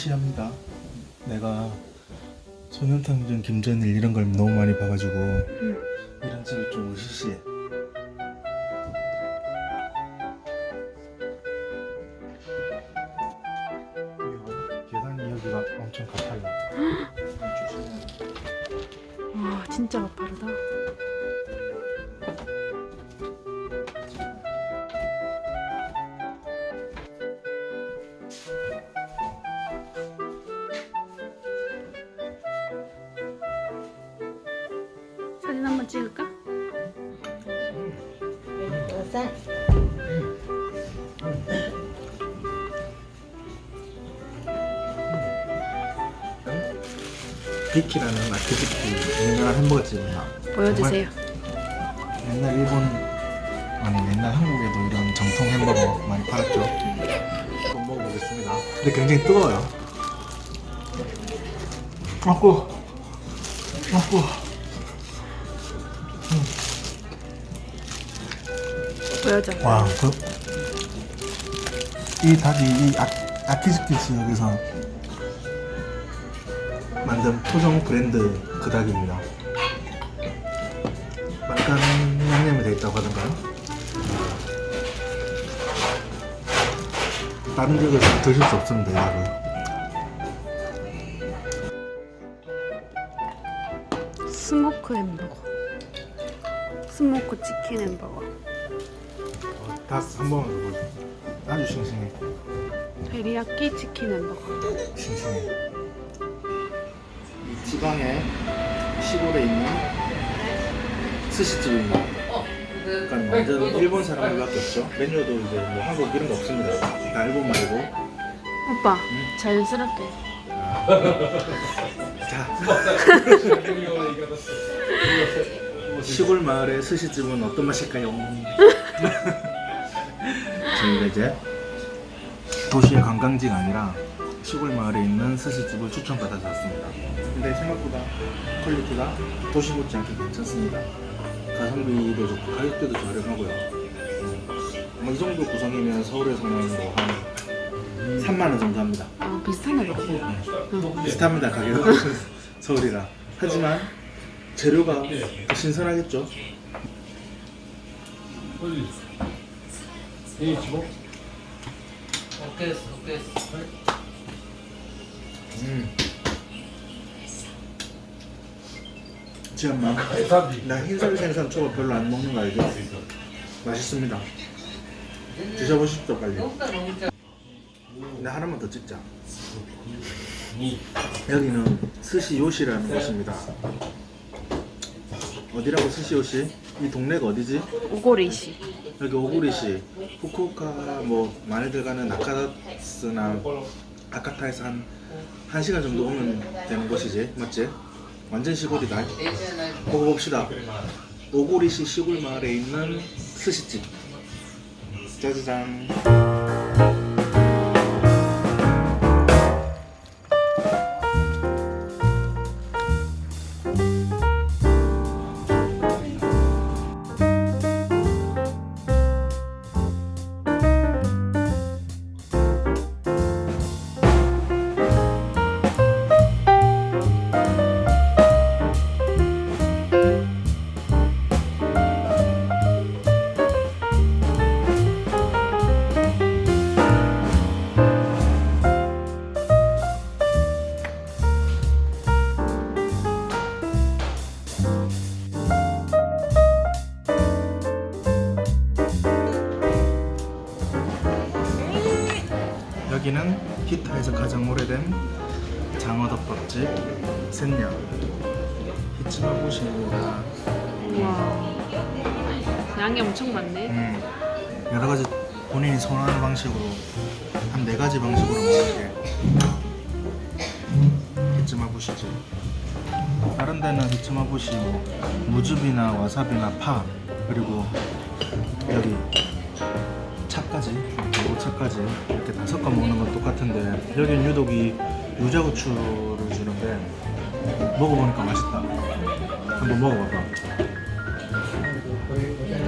으시시합니다. 내가 소년탐정 김전일 이런 걸 너무 많이 봐가지고 이런 집 찍을까? 비키라는 아트비키 유명한 햄버거집입니다. 보여주세요. 옛날 일본 아니 옛날 한국에도 이런 정통 햄버거 많이 팔았죠. 한번 먹어보겠습니다. 근데 굉장히 뜨거워요. 먹고 먹고 보여줘. 와, 그, 이 닭이 이 아, 아키즈키 지역에서 만든 토종 브랜드 그 닭입니다. 말간 양념이 돼 있다고 하던가요? 다른 지역에서 드실 수 없습니다, 이 닭을. 스모크 햄버거. 스모크 치킨 햄버거. 닭 한 번만 더 보여줘. 아주 싱싱해. 테리야끼 치킨 햄버거. 싱싱해. 이 지방의 시골에 있는 스시집입니다. 그러니까 완전 일본 사람들밖에 없죠. 메뉴도 이제 뭐 한국 이런 거 없습니다. 다 일본 말고. 오빠 자연스럽게. 자. 시골 마을의 스시집은 어떤 맛일까요? 저희가 이제 도시의 관광지가 아니라 시골 마을에 있는 스시집을 추천받아서 왔습니다. 근데 생각보다 퀄리티가 도시 못지 않게 괜찮습니다. 가성비도 좋고 가격대도 저렴하고요. 뭐이 정도 구성이면 서울에서는 뭐한 3만 원 정도 합니다. 아 비슷하네 그러고. 응. 비슷합니다 가격은 서울이랑 하지만 재료가 더 신선하겠죠 음. 지금 막, 나 흰살 생선 초밥 별로 안 먹는 거 알죠? 맛있습니다. 드셔보십시오 빨리. 나 하나만 더 찍자. 여기는 스시 요시라는 곳입니다. 어디라고 스시요시? 이 동네가 어디지? 오고리시. 여기 오구리시, 후쿠오카 뭐 많이들 가는 나카다스나 아카타에서 한 1시간 정도 오면 되는 곳이지 맞지? 완전 시골이다 먹어봅시다 오구리시 시골 마을에 있는 스시집 짜자잔 여기는 히타에서 가장 오래된 장어덮밥집 센냐 히츠마부시입니다. 양이 엄청 많네. 음, 여러 가지 본인이 선호하는 방식으로 한 네 가지 방식으로 먹는 게 히츠마부시지. 다른 데는 히츠마부시 뭐 무즙이나 와사비나 파 그리고 여기 차까지 오차까지 이렇게 다 섞어 먹는 건 똑같은데 여기는 유독 이 유자고추를 주는데 먹어보니까 맛있다. 한번 먹어봐봐.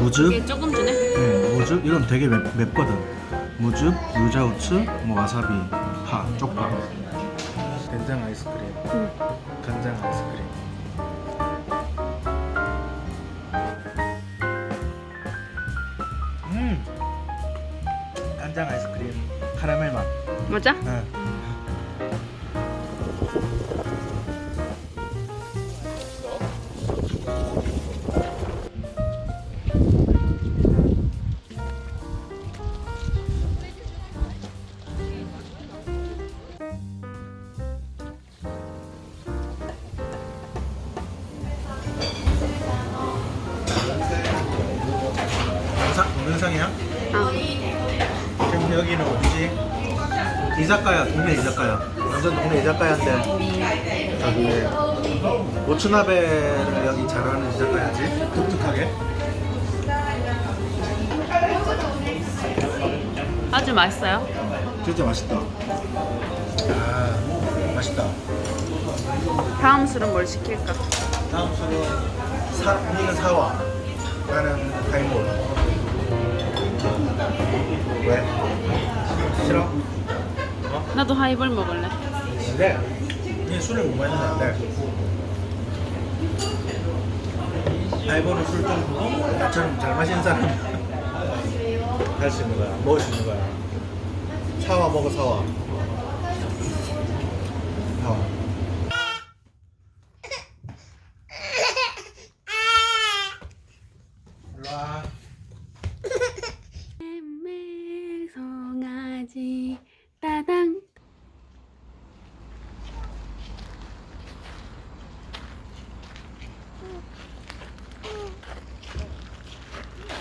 무즙, 이게 조금 주네. 네, 무즙 이건 되게 맵, 맵거든. 무즙, 유자우츠, 뭐 와사비, 파, 쪽파 간장 아이스크림. 응. 간장 아이스크림. 간장 아이스크림 카라멜 맛. 맞아? 응. 이자카야 동네 이자카야 완전 동네 이자카야인데 저기 모츠나베를 여기 잘하는 이자카야지 독특하게 아주 맛있어요. 진짜 맛있다 아 맛있다 다음 술은 뭘 시킬까? 다음 술은 사, 언니는 사와 나는 하이볼 왜? 싫어? 어? 나도 하이볼 먹을래. 근데 이 술을 못 마시면 안 돼. 알보는 술좀 나처럼 잘 마시는 사람 할 수 있는 거야. 먹을 수 있는 거야. 사와 먹어 사와. 사와. 일로 와. 매 송아지 따당.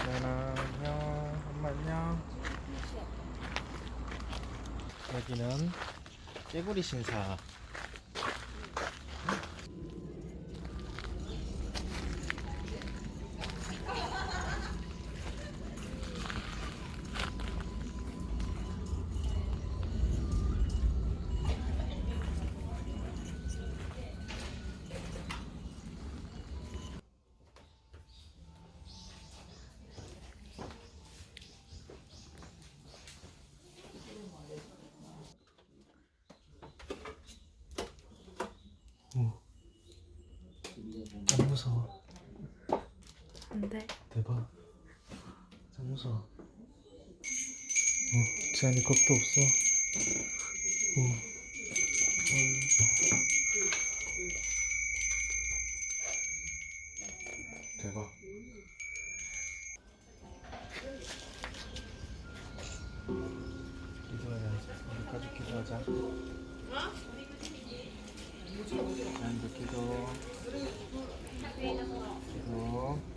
안녕. 엄마 안녕. 여기는 깨구리 신사. 무서워. 안돼. 대박. 참 무서워. 어, 지안이 겁도 없어. 어. 어. 대박. 기도해야지. 우리 가족 기도하자. 지안이도 기도. 기